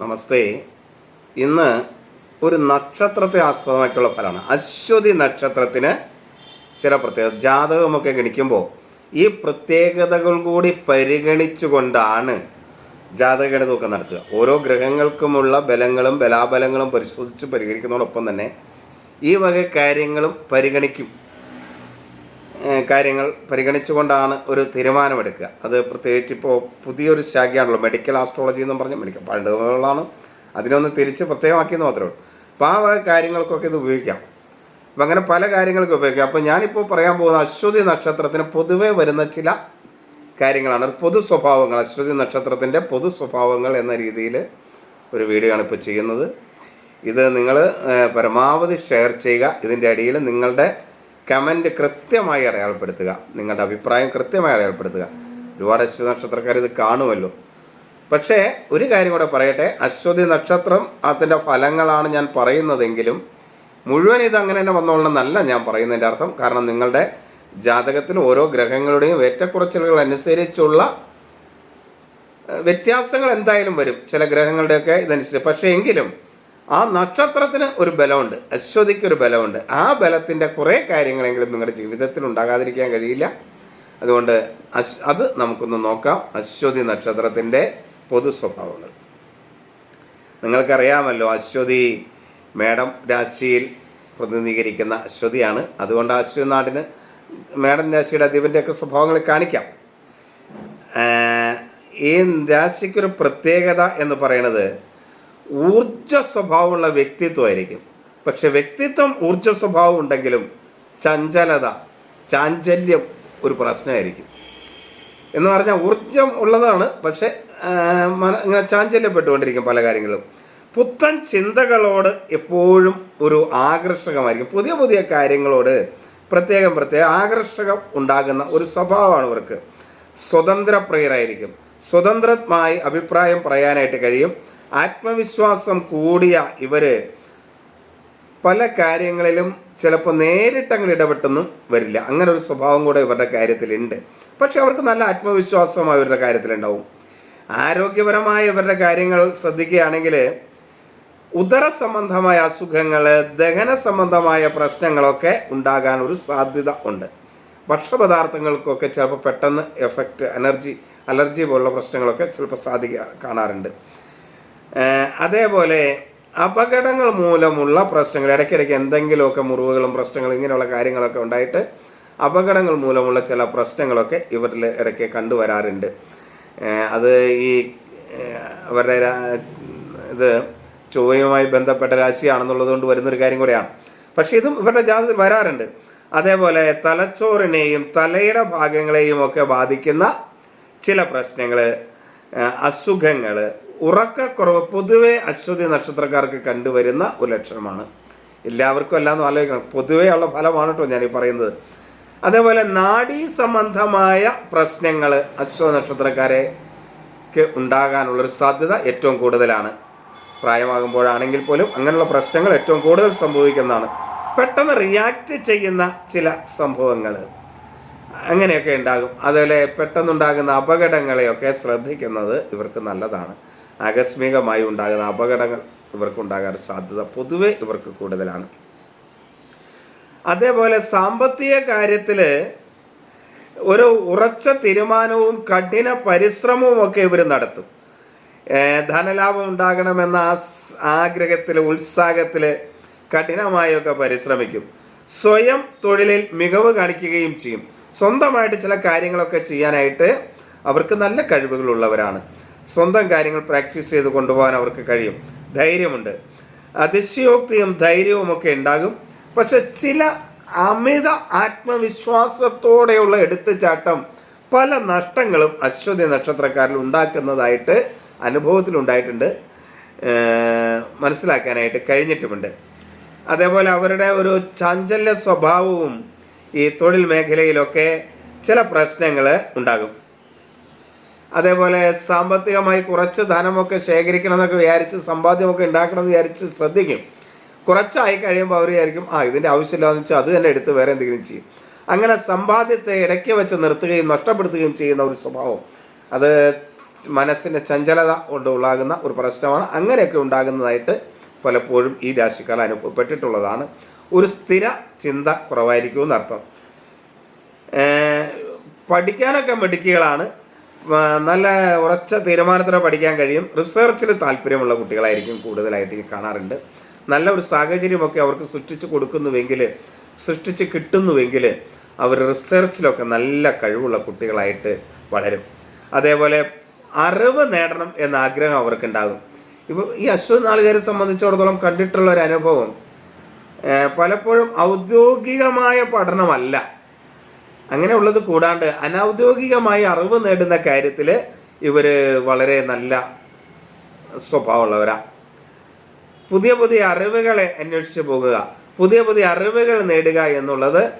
നമസ്തേ. ഇന്ന് ഒരു നക്ഷത്രത്തെ ആസ്പദമാക്കിയുള്ള ഫലമാണ്. അശ്വതി നക്ഷത്രത്തിന് ചില പ്രത്യേക ജാതകമൊക്കെ ഗണിക്കുമ്പോൾ ഈ പ്രത്യേകതകൾ കൂടി പരിഗണിച്ചുകൊണ്ടാണ് ജാതകഗണിതമൊക്കെ നടത്തുക. ഓരോ ഗ്രഹങ്ങൾക്കുമുള്ള ബലങ്ങളും ബലാബലങ്ങളും പരിശോധിച്ച് പരിഹരിക്കുന്നതോടൊപ്പം തന്നെ ഈ വക കാര്യങ്ങളും പരിഗണിക്കും. കാര്യങ്ങൾ പരിഗണിച്ചുകൊണ്ടാണ് ഒരു തീരുമാനമെടുക്കുക. അത് പ്രത്യേകിച്ച് ഇപ്പോൾ പുതിയൊരു ശാഖയാണല്ലോ മെഡിക്കൽ ആസ്ട്രോളജി എന്നും പറഞ്ഞ് മെഡിക്കൽ പണ്ടുകളാണ് അതിനൊന്ന് തിരിച്ച് പ്രത്യേകമാക്കിയെന്ന് മാത്രമേ ഉള്ളൂ. അപ്പോൾ ആ വക കാര്യങ്ങൾക്കൊക്കെ ഇത് ഉപയോഗിക്കാം. അപ്പം അങ്ങനെ പല കാര്യങ്ങൾക്കും ഉപയോഗിക്കാം. അപ്പോൾ ഞാനിപ്പോൾ പറയാൻ പോകുന്ന അശ്വതി നക്ഷത്രത്തിന് പൊതുവേ വരുന്ന ചില കാര്യങ്ങളാണ്. പൊതു സ്വഭാവങ്ങൾ അശ്വതി നക്ഷത്രത്തിന്റെ പൊതു സ്വഭാവങ്ങൾ എന്ന രീതിയിൽ ഒരു വീഡിയോ ആണ് ഇപ്പോൾ ചെയ്യുന്നത്. ഇത് നിങ്ങൾ പരമാവധി ഷെയർ ചെയ്യുക. ഇതിന്റെ അടിയിൽ നിങ്ങളുടെ കമന്റ് കൃത്യമായി അടയാളപ്പെടുത്തുക. നിങ്ങളുടെ അഭിപ്രായം കൃത്യമായി അടയാളപ്പെടുത്തുക. ഒരുപാട് അശ്വതി നക്ഷത്രക്കാർ ഇത് കാണുമല്ലോ. പക്ഷേ ഒരു കാര്യം കൂടെ പറയട്ടെ. അശ്വതി നക്ഷത്രം അതിന്റെ ഫലങ്ങളാണ് ഞാൻ പറയുന്നതെങ്കിലും മുഴുവൻ ഇത് അങ്ങനെ തന്നെ വന്നോളണമെന്നല്ല ഞാൻ പറയുന്നതിന്റെ അർത്ഥം. കാരണം നിങ്ങളുടെ ജാതകത്തിൽ ഓരോ ഗ്രഹങ്ങളുടെയും ഏറ്റക്കുറച്ചിലുകൾ അനുസരിച്ചുള്ള വ്യത്യാസങ്ങൾ എന്തായാലും വരും. ചില ഗ്രഹങ്ങളുടെയൊക്കെ ഇതനുസരിച്ച്. പക്ഷേ എങ്കിലും ആ നക്ഷത്രത്തിന് ഒരു ബലമുണ്ട് അശ്വതിക്ക് ഒരു ബലമുണ്ട്. ആ ബലത്തിന്റെ കുറേ കാര്യങ്ങളെങ്കിലും നിങ്ങളുടെ ജീവിതത്തിൽ ഉണ്ടാകാതിരിക്കാൻ കഴിയില്ല. അതുകൊണ്ട് അശ് അത് നമുക്കൊന്ന് നോക്കാം. അശ്വതി നക്ഷത്രത്തിന്റെ പൊതു സ്വഭാവങ്ങൾ. നിങ്ങൾക്കറിയാമല്ലോ അശ്വതി മേടം രാശിയിൽ പ്രതിനിധീകരിക്കുന്ന അശ്വതിയാണ്. അതുകൊണ്ട് അശ്വതി നാടിന് മേടം രാശിയുടെ അധിപന്റെയൊക്കെ സ്വഭാവങ്ങൾ കാണിക്കാം. ഈ രാശിക്കൊരു പ്രത്യേകത എന്ന് പറയുന്നത് ഊർജ സ്വഭാവമുള്ള വ്യക്തിത്വമായിരിക്കും. പക്ഷെ വ്യക്തിത്വം ഊർജ സ്വഭാവം ഉണ്ടെങ്കിലും ചഞ്ചലത ചാഞ്ചല്യം ഒരു പ്രശ്നമായിരിക്കും. എന്ന് പറഞ്ഞാൽ ഊർജം ഉള്ളതാണ് പക്ഷെ ഇങ്ങനെ ചാഞ്ചല്യപ്പെട്ടുകൊണ്ടിരിക്കും പല കാര്യങ്ങളും പുത്തൻ ചിന്തകളോട് എപ്പോഴും ഒരു ആകർഷകമായിരിക്കും. പുതിയ പുതിയ കാര്യങ്ങളോട് പ്രത്യേകം പ്രത്യേകം ആകർഷകം ഉണ്ടാകുന്ന ഒരു സ്വഭാവമാണ് ഇവർക്ക്. സ്വതന്ത്ര പ്രിയരായിരിക്കും. സ്വതന്ത്രമായി അഭിപ്രായം പറയാനായിട്ട് കഴിയും. ആത്മവിശ്വാസം കൂടിയ ഇവർ പല കാര്യങ്ങളിലും ചിലപ്പോൾ നേരിട്ടങ്ങനെ ഇടപെട്ടൊന്നും വരില്ല. അങ്ങനെ ഒരു സ്വഭാവം കൂടെ ഇവരുടെ കാര്യത്തിലുണ്ട്. പക്ഷെ അവർക്ക് നല്ല ആത്മവിശ്വാസം അവരുടെ കാര്യത്തിലുണ്ടാവും. ആരോഗ്യപരമായ ഇവരുടെ കാര്യങ്ങൾ ശ്രദ്ധിക്കുകയാണെങ്കിൽ ഉദര സംബന്ധമായ അസുഖങ്ങൾ ദഹന സംബന്ധമായ പ്രശ്നങ്ങളൊക്കെ ഉണ്ടാകാൻ ഒരു സാധ്യത ഉണ്ട്. ഭക്ഷണപദാർത്ഥങ്ങൾക്കൊക്കെ ചിലപ്പോൾ പെട്ടെന്ന് എഫക്റ്റ് എനർജി അലർജി പോലുള്ള പ്രശ്നങ്ങളൊക്കെ ചിലപ്പോൾ സാധിക്കുക കാണാറുണ്ട്. അതേപോലെ അപകടങ്ങൾ മൂലമുള്ള പ്രശ്നങ്ങൾ ഇടയ്ക്കിടയ്ക്ക് എന്തെങ്കിലുമൊക്കെ മുറിവുകളും പ്രശ്നങ്ങളും ഇങ്ങനെയുള്ള കാര്യങ്ങളൊക്കെ ഉണ്ടായിട്ട് അപകടങ്ങൾ മൂലമുള്ള ചില പ്രശ്നങ്ങളൊക്കെ ഇവരിൽ ഇടയ്ക്ക് കണ്ടുവരാറുണ്ട്. അത് ഈ അവരുടെ ഇത് ചൊവ്വയുമായി ബന്ധപ്പെട്ട രാശിയാണെന്നുള്ളത് കൊണ്ട് വരുന്നൊരു കാര്യം കൂടെയാണ്. പക്ഷേ ഇതും ഇവരുടെ ജാതി വരാറുണ്ട്. അതേപോലെ തലച്ചോറിനെയും തലയുടെ ഭാഗങ്ങളെയും ഒക്കെ ബാധിക്കുന്ന ചില പ്രശ്നങ്ങൾ അസുഖങ്ങൾ ഉറക്കക്കുറവ് പൊതുവെ അശ്വതി നക്ഷത്രക്കാർക്ക് കണ്ടുവരുന്ന ഒരു ലക്ഷണമാണ്. എല്ലാവർക്കും എല്ലാം ആലോചിക്കണം. പൊതുവേ ഉള്ള ഫലമാണ് കേട്ടോ ഞാൻ പറയുന്നത്. അതേപോലെ നാഡീ സംബന്ധമായ പ്രശ്നങ്ങൾ അശ്വ നക്ഷത്രക്കാരെ ക്ക് ഉണ്ടാകാനുള്ളൊരു സാധ്യത ഏറ്റവും കൂടുതലാണ്. പ്രായമാകുമ്പോഴാണെങ്കിൽ പോലും അങ്ങനെയുള്ള പ്രശ്നങ്ങൾ ഏറ്റവും കൂടുതൽ സംഭവിക്കുന്നതാണ്. പെട്ടെന്ന് റിയാക്ട് ചെയ്യുന്ന ചില സംഭവങ്ങൾ അങ്ങനെയൊക്കെ ഉണ്ടാകും. അതുപോലെ പെട്ടെന്നുണ്ടാകുന്ന അപകടങ്ങളെയൊക്കെ ശ്രദ്ധിക്കുന്നത് ഇവർക്ക് നല്ലതാണ്. ആകസ്മികമായി ഉണ്ടാകുന്ന അപകടങ്ങൾ ഇവർക്കുണ്ടാകാൻ സാധ്യത പൊതുവെ ഇവർക്ക് കൂടുതലാണ്. അതേപോലെ സാമ്പത്തിക കാര്യത്തിൽ ഒരു ഉറച്ച തീരുമാനവും കഠിന പരിശ്രമവും ഒക്കെ ഇവർ നടത്തും. ധനലാഭം ഉണ്ടാകണമെന്ന ആഗ്രഹത്തിൽ ഉത്സാഹത്തിൽ കഠിനമായൊക്കെ പരിശ്രമിക്കും. സ്വയം തൊഴിലിൽ മികവ് കാണിക്കുകയും ചെയ്യും. സ്വന്തമായിട്ട് ചില കാര്യങ്ങളൊക്കെ ചെയ്യാനായിട്ട് അവർക്ക് നല്ല കഴിവുകളുള്ളവരാണ് സ്വന്തം കാര്യങ്ങൾ പ്രാക്ടീസ് ചെയ്ത് കൊണ്ടുപോകാൻ അവർക്ക് കഴിയും. ധൈര്യമുണ്ട്. അതിശയോക്തിയും ധൈര്യവും ഒക്കെ ഉണ്ടാകും. പക്ഷെ ചില അമിത ആത്മവിശ്വാസത്തോടെയുള്ള എടുത്തുചാട്ടം പല നഷ്ടങ്ങളും അശ്വതി നക്ഷത്രക്കാരിൽ ഉണ്ടാക്കുന്നതായിട്ട് അനുഭവത്തിലുണ്ടായിട്ടുണ്ട് മനസ്സിലാക്കാനായിട്ട് കഴിഞ്ഞിട്ടുമുണ്ട്. അതേപോലെ അവരുടെ ഒരു ചാഞ്ചല്യ സ്വഭാവവും ഈ തൊഴിൽ മേഖലയിലൊക്കെ ചില പ്രശ്നങ്ങൾ ഉണ്ടാകും. അതേപോലെ സാമ്പത്തികമായി കുറച്ച് ധനമൊക്കെ ശേഖരിക്കണം എന്നൊക്കെ വിചാരിച്ച് സമ്പാദ്യമൊക്കെ ഉണ്ടാക്കണം എന്ന് വിചാരിച്ച് ശ്രദ്ധിക്കും. കുറച്ചായി കഴിയുമ്പോൾ അവർ വിചാരിക്കും ആ ഇതിന്റെ ആവശ്യമില്ലാന്ന് വെച്ചാൽ അത് തന്നെ എടുത്ത് വേറെ എന്തെങ്കിലും ചെയ്യും. അങ്ങനെ സമ്പാദ്യത്തെ ഇടയ്ക്ക് വെച്ച് നിർത്തുകയും നഷ്ടപ്പെടുത്തുകയും ചെയ്യുന്ന ഒരു സ്വഭാവം. അത് മനസ്സിന്റെ ചഞ്ചലത കൊണ്ട് ഉണ്ടാകുന്ന ഒരു പ്രശ്നമാണ്. അങ്ങനെയൊക്കെ ഉണ്ടാകുന്നതായിട്ട് പലപ്പോഴും ഈ രാശിക്കാർ അനുഭവപ്പെട്ടിട്ടുള്ളതാണ്. ഒരു സ്ഥിര ചിന്ത കുറവായിരിക്കും എന്നർത്ഥം. പഠിക്കാനൊക്കെ മിടുക്കികളാണ്. നല്ല ഉറച്ച തീരുമാനത്തോടെ പഠിക്കാൻ കഴിയും. റിസർച്ചിൽ താല്പര്യമുള്ള കുട്ടികളായിരിക്കും കൂടുതലായിട്ട് കാണാറുണ്ട്. നല്ല ഒരു സാഹചര്യമൊക്കെ അവർക്ക് സൃഷ്ടിച്ച് കൊടുക്കുന്നുവെങ്കിൽ സൃഷ്ടിച്ച് കിട്ടുന്നുവെങ്കിൽ അവർ റിസർച്ചിലൊക്കെ നല്ല കഴിവുള്ള കുട്ടികളായിട്ട് വളരും. അതേപോലെ അറിവ് നേടണം എന്ന ആഗ്രഹം അവർക്കുണ്ടാകും. ഇപ്പോൾ ഈ അശ്വതി നാളുകാരെ സംബന്ധിച്ചിടത്തോളം കണ്ടിട്ടുള്ള ഒരു അനുഭവം പലപ്പോഴും ഔദ്യോഗികമായ പഠനമല്ല. അങ്ങനെ ഉള്ളത് കൂടാണ്ട് അനൗദ്യോഗികമായി അറിവ് നേടുന്ന കാര്യത്തിൽ ഇവർ വളരെ നല്ല സ്വഭാവമുള്ളവരാ. പുതിയ പുതിയ അറിവുകളെ അന്വേഷിച്ച് പോകുക പുതിയ പുതിയ അറിവുകൾ നേടുക എന്നുള്ളത്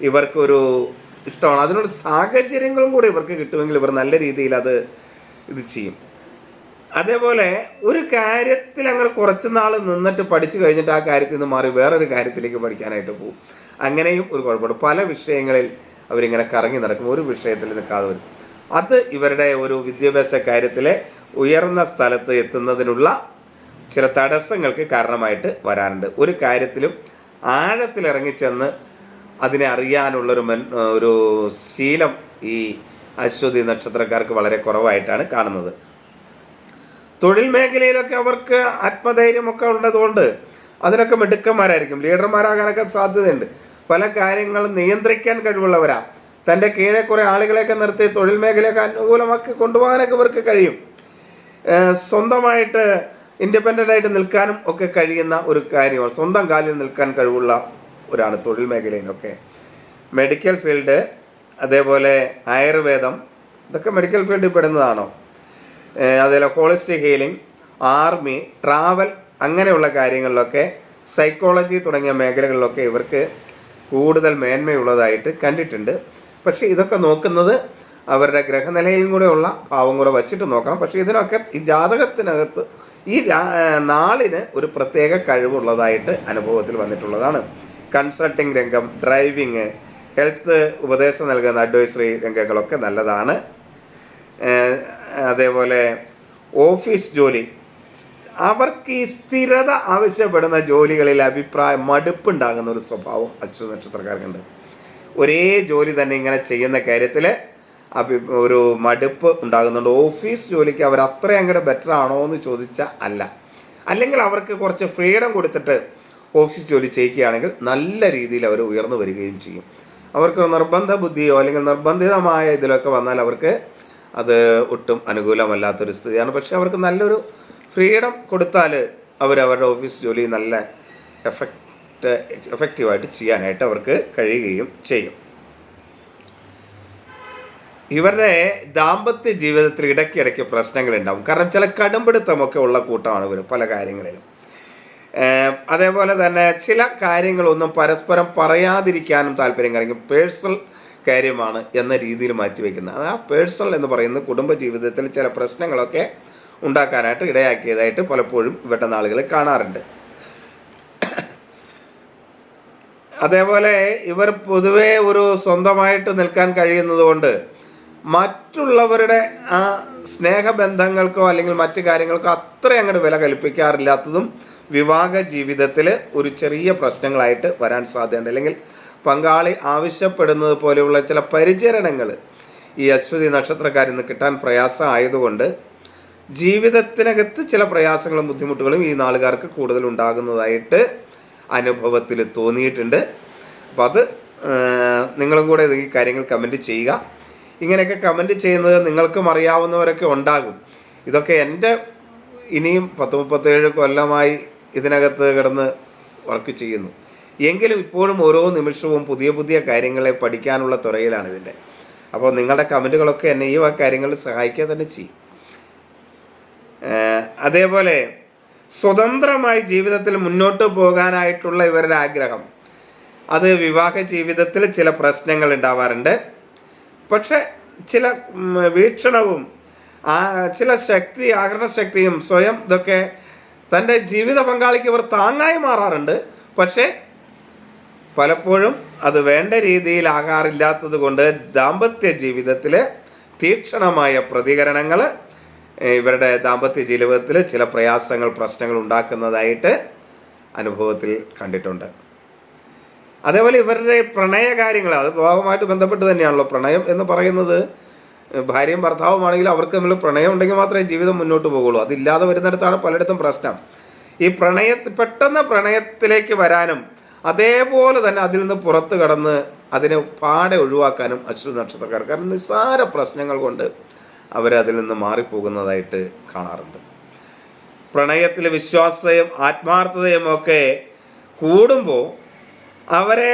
ഇവർക്കൊരു ഇഷ്ടമാണ്. അതിനുള്ള സാഹചര്യങ്ങളും കൂടി ഇവർക്ക് കിട്ടുമെങ്കിൽ ഇവർ നല്ല രീതിയിൽ അത് ഇത് ചെയ്യും. അതേപോലെ ഒരു കാര്യത്തിൽ അങ്ങനെ കുറച്ച് നാൾ നിന്നിട്ട് പഠിച്ചു കഴിഞ്ഞിട്ട് ആ കാര്യത്തിൽ നിന്ന് മാറി വേറൊരു കാര്യത്തിലേക്ക് പഠിക്കാനായിട്ട് പോകും. അങ്ങനെയും ഒരു കുഴപ്പമുണ്ട്. പല വിഷയങ്ങളിൽ അവരിങ്ങനെ കറങ്ങി നടക്കും. ഒരു വിഷയത്തിൽ നിൽക്കാതെ വരും അത് ഇവരുടെ ഒരു വിദ്യാഭ്യാസ കാര്യത്തിലെ ഉയർന്ന സ്ഥലത്ത് എത്തുന്നതിനുള്ള ചില തടസ്സങ്ങൾക്ക് കാരണമായിട്ട് വരാറുണ്ട്. ഒരു കാര്യത്തിലും ആഴത്തിലിറങ്ങിച്ചെന്ന് അതിനെ അറിയാനുള്ളൊരു മൻ ഒരു ശീലം ഈ അശ്വതി നക്ഷത്രക്കാർക്ക് വളരെ കുറവായിട്ടാണ് കാണുന്നത്. തൊഴിൽ മേഖലയിലൊക്കെ അവർക്ക് ആത്മധൈര്യമൊക്കെ ഉള്ളതുകൊണ്ട് അതിനൊക്കെ മിടുക്കന്മാരായിരിക്കും. ലീഡർമാരാകാനൊക്കെ സാധ്യതയുണ്ട്. പല കാര്യങ്ങളും നിയന്ത്രിക്കാൻ കഴിവുള്ളവരാ. തന്റെ കീഴെ കുറേ ആളുകളെയൊക്കെ നിർത്തി തൊഴിൽ മേഖലയൊക്കെ അനുകൂലമാക്കി കൊണ്ടുപോകാനൊക്കെ ഇവർക്ക് കഴിയും. സ്വന്തമായിട്ട് ഇൻഡിപെൻഡന്റ് ആയിട്ട് നിൽക്കാനും ഒക്കെ കഴിയുന്ന ഒരു കാര്യമാണ്. സ്വന്തം കാലിൽ നിൽക്കാൻ കഴിവുള്ള ഒരാണ് തൊഴിൽ മേഖലയിലൊക്കെ. മെഡിക്കൽ ഫീൽഡ് അതേപോലെ ആയുർവേദം ഇതൊക്കെ മെഡിക്കൽ ഫീൽഡിൽ പെടുന്നതാണോ? അതേപോലെ ഹോളിസ്റ്റിക് ഹീലിംഗ് ആർമി ട്രാവൽ അങ്ങനെയുള്ള കാര്യങ്ങളിലൊക്കെ സൈക്കോളജി തുടങ്ങിയ മേഖലകളിലൊക്കെ ഇവർക്ക് കൂടുതൽ മേന്മയുള്ളതായിട്ട് കണ്ടിട്ടുണ്ട്. പക്ഷേ ഇതൊക്കെ നോക്കുന്നത് അവരുടെ ഗ്രഹനിലയിലും കൂടെയുള്ള ഭാവം കൂടെ വച്ചിട്ട് നോക്കണം. പക്ഷേ ഇതിനൊക്കെ ഈ ജാതകത്തിനകത്ത് ഈ നാളിന് ഒരു പ്രത്യേക കഴിവുള്ളതായിട്ട് അനുഭവത്തിൽ വന്നിട്ടുള്ളതാണ്. കൺസൾട്ടിംഗ് രംഗം ഡ്രൈവിങ് ഹെൽത്ത് ഉപദേശം നൽകുന്ന അഡ്വൈസറി രംഗങ്ങളൊക്കെ നല്ലതാണ്. അതേപോലെ ഓഫീസ് ജോലി അവർക്ക് ഈ സ്ഥിരത ആവശ്യപ്പെടുന്ന ജോലികളിൽ അഭിപ്രായം മടുപ്പുണ്ടാകുന്ന ഒരു സ്വഭാവം അശ്വ നക്ഷത്രക്കാർക്കുണ്ട്. ഒരേ ജോലി തന്നെ ഇങ്ങനെ ചെയ്യുന്ന കാര്യത്തിൽ അഭി ഒരു മടുപ്പ് ഉണ്ടാകുന്നുണ്ട്. ഓഫീസ് ജോലിക്ക് അവർ അത്രയും അങ്ങോട്ട് ബെറ്റർ ആണോ എന്ന് ചോദിച്ചാൽ അല്ല. അല്ലെങ്കിൽ അവർക്ക് കുറച്ച് ഫ്രീഡം കൊടുത്തിട്ട് ഓഫീസ് ജോലി ചെയ്യിക്കുകയാണെങ്കിൽ നല്ല രീതിയിൽ അവർ ഉയർന്നു വരികയും ചെയ്യും. അവർക്ക് നിർബന്ധ ബുദ്ധിയോ അല്ലെങ്കിൽ നിർബന്ധിതമായ ഇതിലൊക്കെ വന്നാൽ അവർക്ക് അത് ഒട്ടും അനുകൂലമല്ലാത്തൊരു സ്ഥിതിയാണ്. പക്ഷേ അവർക്ക് നല്ലൊരു ഫ്രീഡം കൊടുത്താൽ അവർ അവരുടെ ഓഫീസ് ജോലി നല്ല എഫക്റ്റ് എഫക്റ്റീവായിട്ട് ചെയ്യാനായിട്ട് അവർക്ക് കഴിയുകയും ചെയ്യും. ഇവരുടെ ദാമ്പത്യ ജീവിതത്തിൽ ഇടയ്ക്കിടയ്ക്ക് പ്രശ്നങ്ങളുണ്ടാവും. കാരണം ചില കടുംപിടുത്തമൊക്കെ ഉള്ള കൂട്ടമാണ് ഇവർ പല കാര്യങ്ങളിലും. അതേപോലെ തന്നെ ചില കാര്യങ്ങളൊന്നും പരസ്പരം പറയാതിരിക്കാനും താല്പര്യം കാണിക്കും. പേഴ്സണൽ കാര്യമാണ് എന്ന രീതിയിൽ മാറ്റിവെക്കുന്നത്. അത് ആ പേഴ്സണൽ എന്ന് പറയുന്നത് കുടുംബ ജീവിതത്തിൽ ചില പ്രശ്നങ്ങളൊക്കെ ഉണ്ടാക്കാനായിട്ട് ഇടയാക്കിയതായിട്ട് പലപ്പോഴും ഇവരുടെ നാളുകൾ കാണാറുണ്ട്. അതേപോലെ ഇവർ പൊതുവേ ഒരു സ്വന്തമായിട്ട് നിൽക്കാൻ കഴിയുന്നതുകൊണ്ട് മറ്റുള്ളവരുടെ ആ സ്നേഹബന്ധങ്ങൾക്കോ അല്ലെങ്കിൽ മറ്റു കാര്യങ്ങൾക്കോ അത്ര അങ്ങോട്ട് വില കൽപ്പിക്കാറില്ലാത്തതും വിവാഹ ജീവിതത്തിൽ ഒരു ചെറിയ പ്രശ്നങ്ങളായിട്ട് വരാൻ സാധ്യതയുണ്ട്. അല്ലെങ്കിൽ പങ്കാളി ആവശ്യപ്പെടുന്നത് പോലെയുള്ള ചില പരിചരണങ്ങൾ ഈ അശ്വതി നക്ഷത്രക്കാരിൽ നിന്ന് കിട്ടാൻ പ്രയാസം ആയതുകൊണ്ട് ജീവിതത്തിനകത്ത് ചില പ്രയാസങ്ങളും ബുദ്ധിമുട്ടുകളും ഈ നാളുകാർക്ക് കൂടുതൽ ഉണ്ടാകുന്നതായിട്ട് അനുഭവത്തിൽ തോന്നിയിട്ടുണ്ട്. അപ്പോൾ അത് നിങ്ങളും കൂടെ ഈ കാര്യങ്ങൾ കമന്റ് ചെയ്യുക. ഇങ്ങനെയൊക്കെ കമന്റ് ചെയ്യുന്നത് നിങ്ങൾക്കും അറിയാവുന്നവരൊക്കെ ഉണ്ടാകും. ഇതൊക്കെ എന്റെ ഇനിയും പത്ത് മുപ്പത്തേഴ് കൊല്ലമായി ഇതിനകത്ത് കിടന്ന് വർക്ക് ചെയ്യുന്നു. എങ്കിലും ഇപ്പോഴും ഓരോ നിമിഷവും പുതിയ പുതിയ കാര്യങ്ങളെ പഠിക്കാനുള്ള തുറയിലാണ് ഇതിന്റെ. അപ്പോൾ നിങ്ങളുടെ കമന്റുകളൊക്കെ എന്നെ ഈ വക കാര്യങ്ങളിൽ സഹായിക്കുക തന്നെ ചെയ്യും. അതേപോലെ സ്വതന്ത്രമായി ജീവിതത്തിൽ മുന്നോട്ട് പോകാനായിട്ടുള്ള ഇവരുടെ ആഗ്രഹം. അത് വിവാഹ ജീവിതത്തിൽ ചില പ്രശ്നങ്ങൾ ഉണ്ടാവാറുണ്ട്. പക്ഷെ ചില വീക്ഷണവും ആ ചില ശക്തി ആകരണ ശക്തിയും സ്വയം ഇതൊക്കെ തന്റെ ജീവിത പങ്കാളിക്ക് ഇവർ താങ്ങായി മാറാറുണ്ട്. പക്ഷേ പലപ്പോഴും അത് വേണ്ട രീതിയിലാകാറില്ലാത്തത് കൊണ്ട് ദാമ്പത്യ ജീവിതത്തിലെ തീക്ഷണമായ പ്രതികരണങ്ങൾ ഇവരുടെ ദാമ്പത്യ ജീവിതത്തിൽ ചില പ്രയാസങ്ങൾ പ്രശ്നങ്ങൾ ഉണ്ടാക്കുന്നതായിട്ട് അനുഭവത്തിൽ കണ്ടിട്ടുണ്ട്. അതേപോലെ ഇവരുടെ പ്രണയ കാര്യങ്ങൾ അത് വിവാഹവുമായിട്ട് ബന്ധപ്പെട്ട് തന്നെയാണല്ലോ. പ്രണയം എന്ന് പറയുന്നത് ഭാര്യയും ഭർത്താവുമാണെങ്കിൽ അവർക്ക് തമ്മിൽ പ്രണയം ഉണ്ടെങ്കിൽ മാത്രമേ ജീവിതം മുന്നോട്ട് പോകുള്ളൂ. അതില്ലാതെ വരുന്നിടത്താണ് പലയിടത്തും പ്രശ്നം. ഈ പ്രണയ പെട്ടെന്ന് പ്രണയത്തിലേക്ക് വരാനും അതേപോലെ തന്നെ അതിൽ നിന്ന് പുറത്തു കടന്ന് അതിനെ പാടെ ഒഴിവാക്കാനും അശ്വതി നക്ഷത്രക്കാർ കാരണം നിസ്സാര പ്രശ്നങ്ങൾ കൊണ്ട് അവരതിൽ നിന്ന് മാറിപ്പോകുന്നതായിട്ട് കാണാറുണ്ട്. പ്രണയത്തിലെ വിശ്വാസതയും ആത്മാർത്ഥതയും ഒക്കെ കൂടുമ്പോൾ അവരെ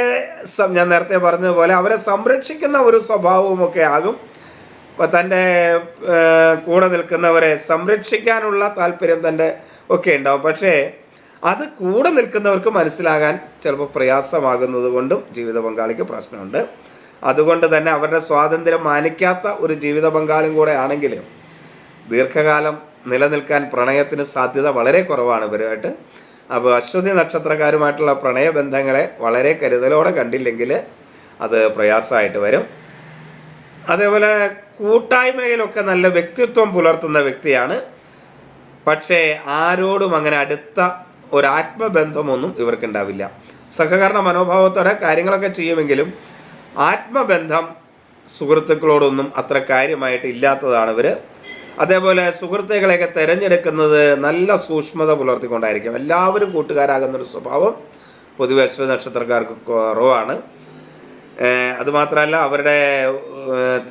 ഞാൻ നേരത്തെ പറഞ്ഞതുപോലെ അവരെ സംരക്ഷിക്കുന്ന ഒരു സ്വഭാവവുമൊക്കെ ആകും. തന്റെ കൂടെ നിൽക്കുന്നവരെ സംരക്ഷിക്കാനുള്ള താല്പര്യം തന്റെ ഒക്കെ ഉണ്ടാവും. പക്ഷേ അത് കൂടെ നിൽക്കുന്നവർക്ക് മനസ്സിലാകാൻ ചിലപ്പോൾ പ്രയാസമാകുന്നത് കൊണ്ടും ജീവിത പങ്കാളിക്ക് പ്രശ്നമുണ്ട്. അതുകൊണ്ട് തന്നെ അവരുടെ സ്വാതന്ത്ര്യം മാനിക്കാത്ത ഒരു ജീവിത പങ്കാളിയും കൂടെ ആണെങ്കിൽ ദീർഘകാലം നിലനിൽക്കാൻ പ്രണയത്തിന് സാധ്യത വളരെ കുറവാണ് ഇവരുമായിട്ട്. അപ്പോൾ അശ്വതി നക്ഷത്രക്കാരുമായിട്ടുള്ള പ്രണയബന്ധങ്ങളെ വളരെ കരുതലോടെ കണ്ടില്ലെങ്കിൽ അത് പ്രയാസമായിട്ട് വരും. അതേപോലെ കൂട്ടായ്മയിലൊക്കെ നല്ല വ്യക്തിത്വം പുലർത്തുന്ന വ്യക്തിയാണ്. പക്ഷേ ആരോടും അങ്ങനെ അടുത്ത ഒരാത്മബന്ധമൊന്നും ഇവർക്കുണ്ടാവില്ല. സഹകരണ മനോഭാവത്തോടെ കാര്യങ്ങളൊക്കെ ചെയ്യുമെങ്കിലും ആത്മബന്ധം സുഹൃത്തുക്കളോടൊന്നും അത്ര കാര്യമായിട്ട് ഇല്ലാത്തതാണ് ഇവർ അതേപോലെ സുഹൃത്തുക്കളെയൊക്കെ തിരഞ്ഞെടുക്കുന്നത് നല്ല സൂക്ഷ്മത പുലർത്തിക്കൊണ്ടായിരിക്കും. എല്ലാവരും കൂട്ടുകാരാകുന്നൊരു സ്വഭാവം പൊതുവെ അശ്വ നക്ഷത്രക്കാർക്ക് കുറവാണ്. അതുമാത്രമല്ല അവരുടെ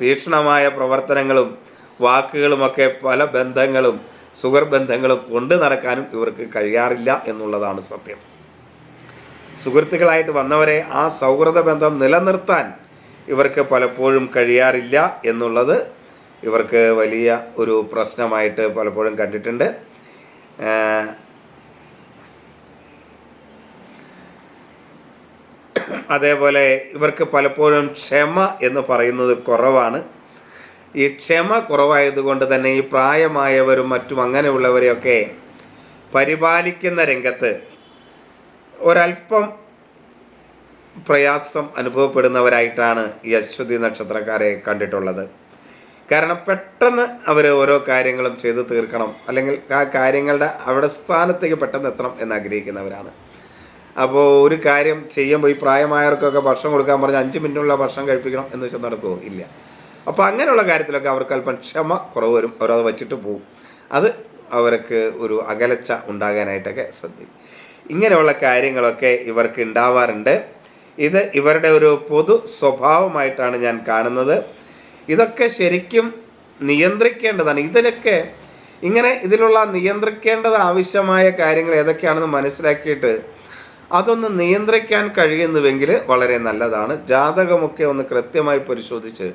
തീക്ഷണമായ തീക്ഷ്ണമായ പ്രവർത്തനങ്ങളും വാക്കുകളുമൊക്കെ പല ബന്ധങ്ങളും സുഹൃബന്ധങ്ങളും കൊണ്ടു നടക്കാനും ഇവർക്ക് കഴിയാറില്ല എന്നുള്ളതാണ് സത്യം. സുഹൃത്തുക്കളായിട്ട് വന്നവരെ ആ സൗഹൃദ ബന്ധം നിലനിർത്താൻ ഇവർക്ക് പലപ്പോഴും കഴിയാറില്ല എന്നുള്ളത് ഇവർക്ക് വലിയ ഒരു പ്രശ്നമായിട്ട് പലപ്പോഴും കണ്ടിട്ടുണ്ട്. അതേപോലെ ഇവർക്ക് പലപ്പോഴും ക്ഷമ എന്ന് പറയുന്നത് കുറവാണ്. ഈ ക്ഷമ കുറവായതുകൊണ്ട് തന്നെ ഈ പ്രായമായവരും മറ്റും അങ്ങനെയുള്ളവരെയൊക്കെ പരിപാലിക്കുന്ന രംഗത്ത് ഒരല്പം പ്രയാസം അനുഭവപ്പെടുന്നവരായിട്ടാണ് ഈ അശ്വതി നക്ഷത്രക്കാരെ കണ്ടിട്ടുള്ളത്. കാരണം പെട്ടെന്ന് അവർ ഓരോ കാര്യങ്ങളും ചെയ്തു തീർക്കണം. അല്ലെങ്കിൽ ആ കാര്യങ്ങളുടെ അവിടെ സ്ഥാനത്തേക്ക് പെട്ടെന്ന് എത്തണം എന്ന് ആഗ്രഹിക്കുന്നവരാണ്. അപ്പോൾ ഒരു കാര്യം ചെയ്യുമ്പോൾ ഈ പ്രായമായവർക്കൊക്കെ ഭക്ഷണം കൊടുക്കാൻ പറഞ്ഞാൽ അഞ്ച് മിനിറ്റുള്ള ഭക്ഷണം കഴിപ്പിക്കണം എന്ന് വെച്ചാൽ നടക്കുമോ ഇല്ല. അപ്പോൾ അങ്ങനെയുള്ള കാര്യത്തിലൊക്കെ അവർക്ക് അല്പം ക്ഷമ കുറവ് വരും. അവരത് വച്ചിട്ട് പോകും അത് അവർക്ക് ഒരു അകലച്ച ഉണ്ടാകാനായിട്ടൊക്കെ ശ്രദ്ധിക്കും. ഇങ്ങനെയുള്ള കാര്യങ്ങളൊക്കെ ഇവർക്ക് ഉണ്ടാവാറുണ്ട്. ഇത് ഇവരുടെ ഒരു പൊതു സ്വഭാവമായിട്ടാണ് ഞാൻ കാണുന്നത്. ഇതൊക്കെ ശരിക്കും നിയന്ത്രിക്കേണ്ടതാണ്. ഇതിലൊക്കെ ഇങ്ങനെ ഇതിലുള്ള നിയന്ത്രിക്കേണ്ടത് ആവശ്യമായ കാര്യങ്ങൾ ഏതൊക്കെയാണെന്ന് മനസ്സിലാക്കിയിട്ട് അതൊന്ന് നിയന്ത്രിക്കാൻ കഴിയുന്നുവെങ്കിൽ വളരെ നല്ലതാണ്. ജാതകമൊക്കെ ഒന്ന് കൃത്യമായി പരിശോധിച്ച്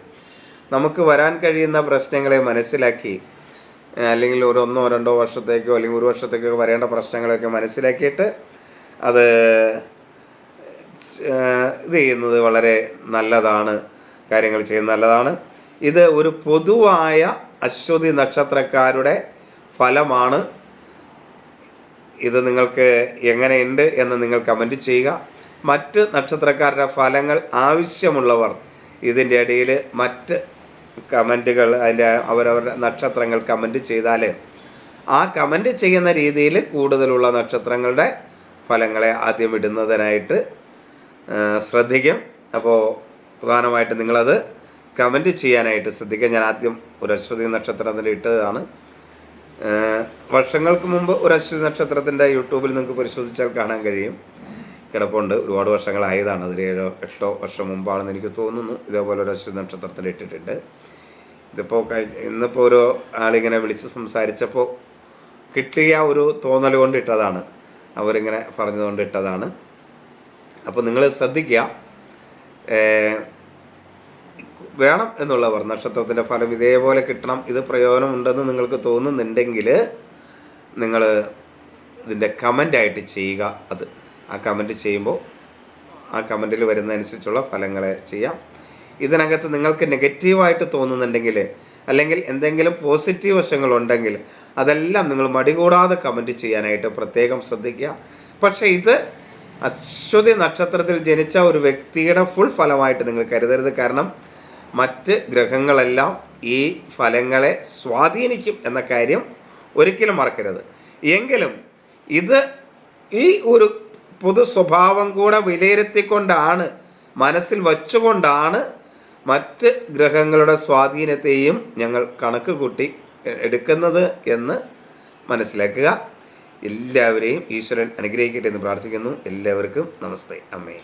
നമുക്ക് വരാൻ കഴിയുന്ന പ്രശ്നങ്ങളെ മനസ്സിലാക്കി അല്ലെങ്കിൽ ഒരു ഒന്നോ രണ്ടോ വർഷത്തേക്കോ അല്ലെങ്കിൽ ഒരു വർഷത്തേക്കോ വരേണ്ട പ്രശ്നങ്ങളൊക്കെ മനസ്സിലാക്കിയിട്ട് അത് ഇത് ചെയ്യുന്നത് വളരെ നല്ലതാണ് കാര്യങ്ങൾ ചെയ്യുന്നത് നല്ലതാണ്. ഇത് ഒരു പൊതുവായ അശ്വതി നക്ഷത്രക്കാരുടെ ഫലമാണ്. ഇത് നിങ്ങൾക്ക് എങ്ങനെയുണ്ട് എന്ന് നിങ്ങൾ കമന്റ് ചെയ്യുക. മറ്റ് നക്ഷത്രക്കാരുടെ ഫലങ്ങൾ ആവശ്യമുള്ളവർ ഇതിന്റെ ഇടയിൽ മറ്റ് കമന്റുകൾ അതിന്റെ അവരവരുടെ നക്ഷത്രങ്ങൾ കമന്റ് ചെയ്താൽ ആ കമന്റ് ചെയ്യുന്ന രീതിയിൽ കൂടുതലുള്ള നക്ഷത്രങ്ങളുടെ ഫലങ്ങളെ ആദ്യം ഇടുന്നതിനായിട്ട് ശ്രദ്ധിക്കും. അപ്പോൾ പ്രധാനമായിട്ട് നിങ്ങളത് കമന്റ് ചെയ്യാനായിട്ട് ശ്രദ്ധിക്കുക. ഞാൻ ആദ്യം ഒരു അശ്വതി നക്ഷത്രത്തിന്റെ ഇട്ടതാണ് വർഷങ്ങൾക്ക് മുമ്പ് ഒരു അശ്വതി നക്ഷത്രത്തിന്റെ യൂട്യൂബിൽ നിങ്ങൾക്ക് പരിശോധിച്ചാൽ കാണാൻ കഴിയും. കിടപ്പുണ്ട്. ഒരുപാട് വർഷങ്ങളായതാണ്. അതിൽ ഏഴോ എട്ടോ വർഷം മുമ്പാണെന്ന് എനിക്ക് തോന്നുന്നു. ഇതേപോലെ ഒരു അശ്വതി നക്ഷത്രത്തിൽ ഇട്ടിട്ടുണ്ട്. ഇതിപ്പോൾ കഴി ഇന്നിപ്പോൾ ഒരു ആളിങ്ങനെ വിളിച്ച് സംസാരിച്ചപ്പോൾ കിട്ടിയ ഒരു തോന്നൽ കൊണ്ട് ഇട്ടതാണ്. അവരിങ്ങനെ പറഞ്ഞതുകൊണ്ട് ഇട്ടതാണ്. അപ്പോൾ നിങ്ങൾ ശ്രദ്ധിക്കുക. വേണം എന്നുള്ളവർ നക്ഷത്രത്തിന്റെ ഫലം ഇതേപോലെ കിട്ടണം. ഇത് പ്രയോജനമുണ്ടെന്ന് നിങ്ങൾക്ക് തോന്നുന്നുണ്ടെങ്കിൽ നിങ്ങൾ ഇതിന്റെ കമന്റായിട്ട് ചെയ്യുക. അത് ആ കമന്റ് ചെയ്യുമ്പോൾ ആ കമന്റിൽ വരുന്നതനുസരിച്ചുള്ള ഫലങ്ങളെ ചെയ്യാം. ഇതിനകത്ത് നിങ്ങൾക്ക് നെഗറ്റീവായിട്ട് തോന്നുന്നുണ്ടെങ്കിൽ അല്ലെങ്കിൽ എന്തെങ്കിലും പോസിറ്റീവ് വശങ്ങളുണ്ടെങ്കിൽ അതെല്ലാം നിങ്ങൾ മടികൂടാതെ കമന്റ് ചെയ്യാനായിട്ട് പ്രത്യേകം ശ്രദ്ധിക്കുക. പക്ഷേ ഇത് അശ്വതി നക്ഷത്രത്തിൽ ജനിച്ച ഒരു വ്യക്തിയുടെ ഫുൾ ഫലമായിട്ട് നിങ്ങൾ കരുതരുത്. കാരണം മറ്റ് ഗ്രഹങ്ങളെല്ലാം ഈ ഫലങ്ങളെ സ്വാധീനിക്കും എന്ന കാര്യം ഒരിക്കലും മറക്കരുത്. എങ്കിലും ഇത് ഈ ഒരു പൊതു സ്വഭാവം കൂടെ വിലയിരുത്തിക്കൊണ്ടാണ് മനസ്സിൽ വച്ചുകൊണ്ടാണ് മറ്റ് ഗ്രഹങ്ങളുടെ സ്വാധീനത്തെയും ഞങ്ങൾ കണക്ക് കൂട്ടി എടുക്കുന്നത് എന്ന് മനസ്സിലാക്കുക. എല്ലാവരെയും ഈശ്വരൻ അനുഗ്രഹിക്കട്ടെ എന്ന് പ്രാർത്ഥിക്കുന്നു. എല്ലാവർക്കും നമസ്തേ. അമ്മേ